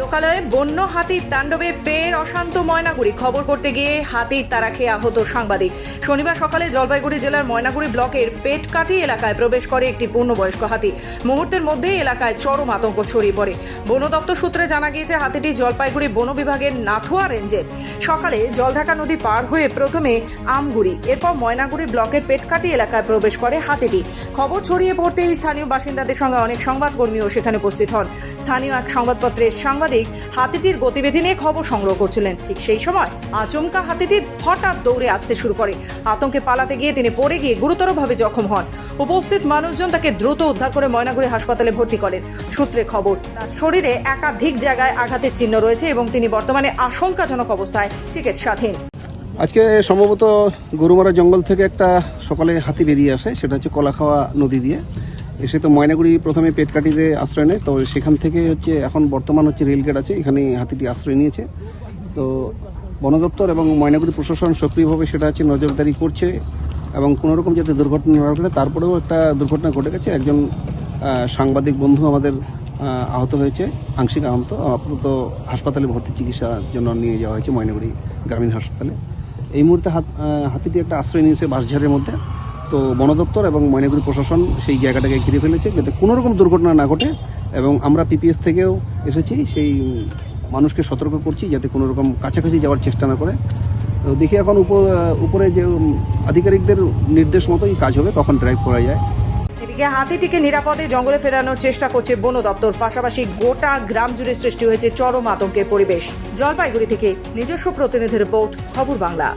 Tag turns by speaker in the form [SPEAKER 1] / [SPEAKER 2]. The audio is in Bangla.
[SPEAKER 1] লোকালয়ে বন্য হাতির তাণ্ডবে ফের অশান্ত ময়নাগুড়ি। খবর করতে গিয়ে হাতির তারা খেয়ে আহত সাংবাদিক। শনিবার সকালে জলপাইগুড়ি জেলার ময়নাগুড়ি ব্লকের পেটকাটি এলাকায় প্রবেশ করে একটি পূর্ণবয়স্ক হাতি। মুহূর্তের মধ্যেই এলাকায় চরম আতঙ্ক ছড়িয়ে পড়ে। বন দপ্তর সূত্রে জানা গিয়েছে, হাতিটি জলপাইগুড়ি বন বিভাগের নাথুয়া রেঞ্জের। সকালে জলঢাকা নদী পার হয়ে প্রথমে আমগুড়ি, এরপর ময়নাগুড়ি ব্লকের পেটকাটি এলাকায় প্রবেশ করে হাতিটি। খবর ছড়িয়ে পড়তেই স্থানীয় বাসিন্দাদের সঙ্গে অনেক সংবাদকর্মীও সেখানে উপস্থিত হন। স্থানীয় এক সংবাদপত্রের সাংবাদিক হাতিটির গতিবিধি নিয়ে খবর সংগ্রহ করছিলেন। ঠিক সেই সময় আচমকা হাতিটি হঠাৎ দৌড়ে আসতে শুরু করে। আতঙ্কে পালাতে গিয়ে তিনি পড়ে গিয়ে গুরুতরভাবে জখম হন। উপস্থিত মানুষজন তাকে দ্রুত উদ্ধার করে ময়নাগুড়ি হাসপাতালে ভর্তি করেন। সূত্রে খবর, তার শরীরে একাধিক জায়গায় আঘাতের চিহ্ন রয়েছে এবং তিনি বর্তমানে আশঙ্কাজনক অবস্থায় চিকিৎসাধীন।
[SPEAKER 2] আজকে সম্ভবত গরুমারা জঙ্গল থেকে একটা সকালে হাতি বেরিয়ে আসে, সেটা হচ্ছে কলাখাওয়া নদী দিয়ে। এসে তো ময়নাগুড়ি প্রথমে পেটকাটিতে আশ্রয় নেয়। তো সেখান থেকে হচ্ছে এখন বর্তমান হচ্ছে রেলগেট আছে এখানে হাতিটি আশ্রয় নিয়েছে। তো বন দপ্তর এবং ময়নাগুড়ি প্রশাসন সক্রিয়ভাবে সেটা হচ্ছে নজরদারি করছে এবং কোনো রকম যাতে দুর্ঘটনা না ঘটে, তারপরেও একটা দুর্ঘটনা ঘটে গেছে। একজন সাংবাদিক বন্ধু আমাদের আহত হয়েছে, আংশিক আহত। আপাতত হাসপাতালে ভর্তি চিকিৎসার জন্য নিয়ে যাওয়া হয়েছে ময়নাগুড়ি গ্রামীণ হাসপাতালে। এই মুহূর্তে হাত হাতিটি একটা আশ্রয় নিয়েছে বাঁশঝাড়ের মধ্যে। তো বন দপ্তর এবং ময়নাগুড়ি প্রশাসন সেই জায়গাটাকে ঘিরে ফেলেছে যাতে কোনো রকম দুর্ঘটনা না ঘটে এবং আমরা পিপিএস থেকেও এসেছি সেই মানুষকে সতর্ক করছি যাতে কোনো রকম কাছাকাছি যাওয়ার চেষ্টা না করে। তো দেখি এখন আহ, উপরে যে আধিকারিকদের নির্দেশ মতোই কাজ হবে কখন ড্রাইভ করা যায়।
[SPEAKER 1] এদিকে হাতিটিকে নিরাপদে জঙ্গলে ফেরানোর চেষ্টা করছে বন দপ্তর। পাশাপাশি গোটা গ্রাম জুড়ে সৃষ্টি হয়েছে চরম আতঙ্কের পরিবেশ। জলপাইগুড়ি থেকে নিজস্ব প্রতিনিধি রিপোর্ট খবর বাংলা।